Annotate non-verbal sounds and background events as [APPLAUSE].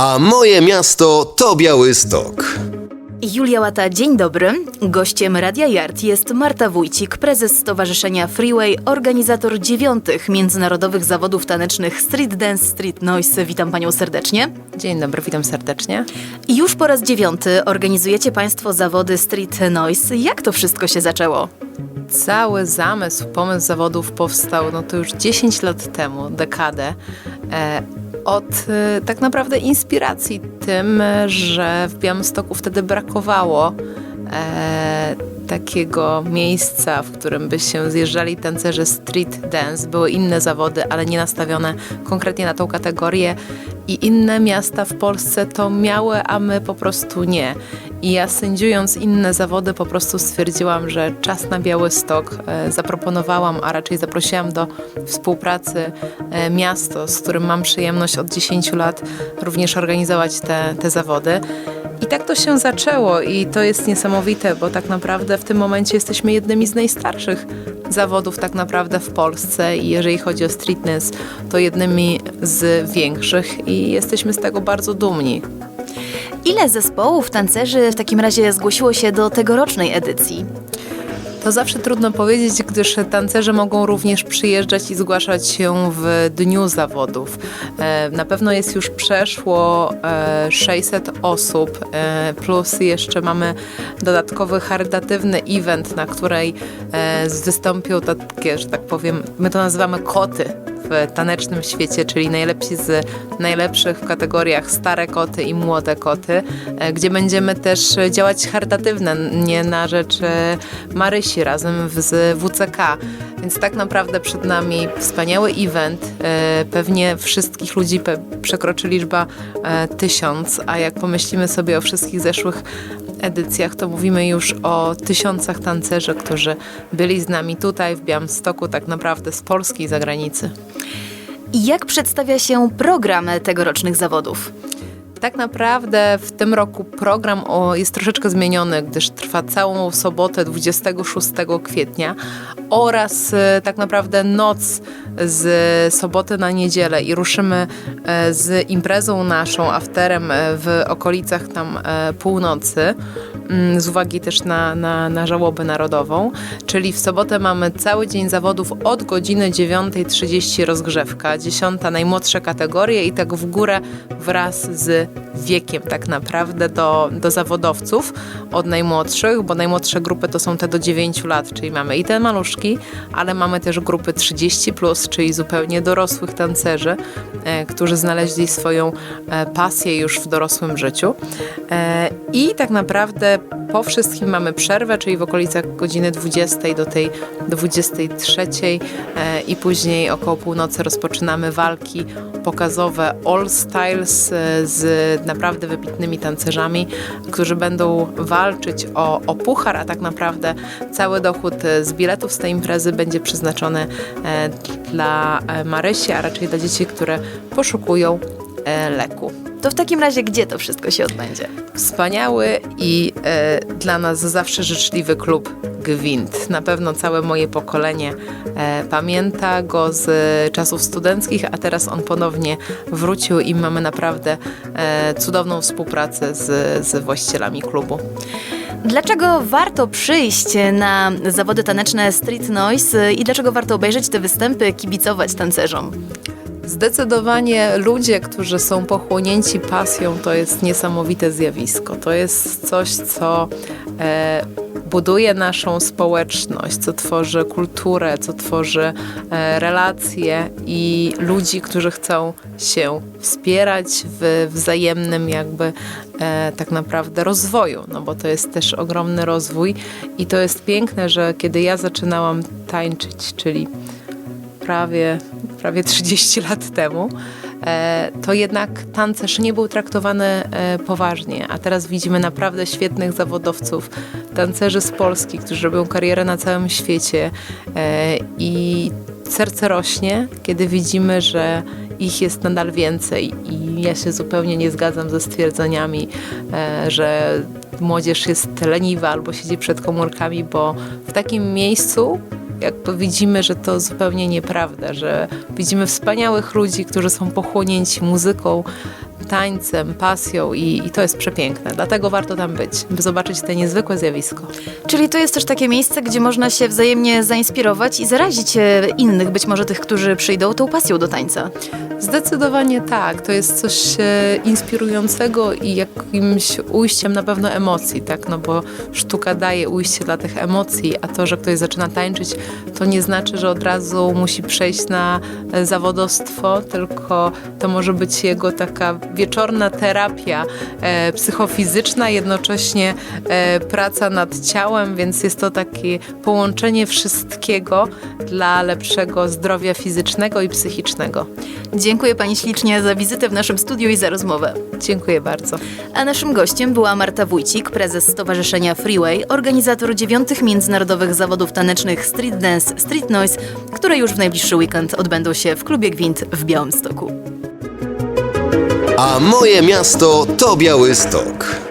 A moje miasto to Białystok. Julia Łata, dzień dobry. Gościem Radia Yard jest Marta Wójcik, prezes Stowarzyszenia Freeway, organizator dziewiątych międzynarodowych zawodów tanecznych Street Dance, Street Noise. Witam panią serdecznie. Dzień dobry, witam serdecznie. I już po raz dziewiąty organizujecie państwo zawody Street Noise. Jak to wszystko się zaczęło? Cały zamysł, pomysł zawodów powstał no to już 10 lat temu, dekadę, e, od e, tak naprawdę inspiracji tym, że w Białymstoku wtedy brakowało e, takiego miejsca, w którym by się zjeżdżali tancerze street dance. Były inne zawody, ale nie nastawione konkretnie na tą kategorię i inne miasta w Polsce to miały, a my po prostu nie. I ja sędziując inne zawody po prostu stwierdziłam, że czas na Białystok. E, Zaproponowałam, a raczej zaprosiłam do współpracy e, miasto, z którym mam przyjemność od 10 lat również organizować te, te zawody. I tak to się zaczęło i to jest niesamowite, bo tak naprawdę w tym momencie jesteśmy jednymi z najstarszych zawodów tak naprawdę w Polsce i jeżeli chodzi o streetness, to jednymi z większych i jesteśmy z tego bardzo dumni. Ile zespołów tancerzy w takim razie zgłosiło się do tegorocznej edycji? To zawsze trudno powiedzieć, gdyż tancerze mogą również przyjeżdżać i zgłaszać się w dniu zawodów. E, Na pewno jest już przeszło e, 600 osób, e, plus jeszcze mamy dodatkowy charytatywny event, na której e, wystąpią takie, że tak powiem, my to nazywamy koty w tanecznym świecie, czyli najlepsi z najlepszych w kategoriach stare koty i młode koty, e, gdzie będziemy też działać charytatywnie nie na rzecz e, Marysi razem z WCK. Więc tak naprawdę przed nami wspaniały event. E, Pewnie wszystkich ludzi przekroczy liczba tysiąc, a jak pomyślimy sobie o wszystkich zeszłych edycjach, to mówimy już o tysiącach tancerzy, którzy byli z nami tutaj w Białymstoku, tak naprawdę z Polski i zagranicy. I jak przedstawia się program tegorocznych zawodów? Tak naprawdę w tym roku program jest troszeczkę zmieniony, gdyż trwa całą sobotę 26 kwietnia oraz e, tak naprawdę noc z soboty na niedzielę i ruszymy e, z imprezą naszą, afterem e, w okolicach tam e, północy mm, z uwagi też na, na, na żałobę narodową, czyli w sobotę mamy cały dzień zawodów od godziny 9.30 rozgrzewka, 10 najmłodsze kategorie i tak w górę wraz z wiekiem tak naprawdę do, do zawodowców od najmłodszych, bo najmłodsze grupy to są te do 9 lat, czyli mamy i te maluszki, ale mamy też grupy 30+, plus, czyli zupełnie dorosłych tancerzy, e, którzy znaleźli swoją e, pasję już w dorosłym życiu. E, I tak naprawdę po wszystkim mamy przerwę, czyli w okolicach godziny 20 do tej 23 e, i później około północy rozpoczynamy walki pokazowe All Styles z naprawdę wybitnymi tancerzami, którzy będą walczyć o, o puchar, a tak naprawdę cały dochód z biletów z tej imprezy będzie przeznaczony dla e, Marysi, a raczej dla dzieci, które poszukują e, leku. To w takim razie gdzie to wszystko się odbędzie? Wspaniały i e, dla nas zawsze życzliwy klub Gwint. Na pewno całe moje pokolenie e, pamięta go z czasów studenckich, a teraz on ponownie wrócił i mamy naprawdę e, cudowną współpracę z, z właścicielami klubu. Dlaczego warto przyjść na zawody taneczne Street Noise i dlaczego warto obejrzeć te występy, kibicować tancerzom? Zdecydowanie ludzie, którzy są pochłonięci pasją, to jest niesamowite zjawisko. To jest coś, co e, buduje naszą społeczność, co tworzy kulturę, co tworzy e, relacje i ludzi, którzy chcą się wspierać w wzajemnym jakby e, tak naprawdę rozwoju, no bo to jest też ogromny rozwój i to jest piękne, że kiedy ja zaczynałam tańczyć, czyli prawie, prawie 30 [LAUGHS] lat temu, e, to jednak tancerz nie był traktowany poważnie, a teraz widzimy naprawdę świetnych zawodowców, tancerzy z Polski, którzy robią karierę na całym świecie e, i serce rośnie, kiedy widzimy, że ich jest nadal więcej. I ja się zupełnie nie zgadzam ze stwierdzeniami, e, że młodzież jest leniwa albo siedzi przed komórkami, bo w takim miejscu jakby widzimy, że to zupełnie nieprawda, że widzimy wspaniałych ludzi, którzy są pochłonięci muzyką, tańcem, pasją i, i to jest przepiękne. Dlatego warto tam być, by zobaczyć te niezwykłe zjawisko. Czyli to jest też takie miejsce, gdzie można się wzajemnie zainspirować i zarazić e, innych, być może tych, którzy przyjdą tą pasją do tańca. Zdecydowanie tak. To jest coś e, inspirującego i jakimś ujściem na pewno emocji, tak? No bo sztuka daje ujście dla tych emocji, a to, że ktoś zaczyna tańczyć, to nie znaczy, że od razu musi przejść na e, zawodostwo, tylko to może być jego taka wieczorna terapia e, psychofizyczna, jednocześnie e, praca nad ciałem, więc jest to takie połączenie wszystkiego dla lepszego zdrowia fizycznego i psychicznego. Dziękuję Pani ślicznie za wizytę w naszym studiu i za rozmowę. Dziękuję bardzo. A naszym gościem była Marta Wójcik, prezes Stowarzyszenia Freeway, organizator dziewiątych międzynarodowych zawodów tanecznych Street Dance Street Noise, które już w najbliższy weekend odbędą się w klubie Gwint w Białymstoku. A moje miasto to Białystok.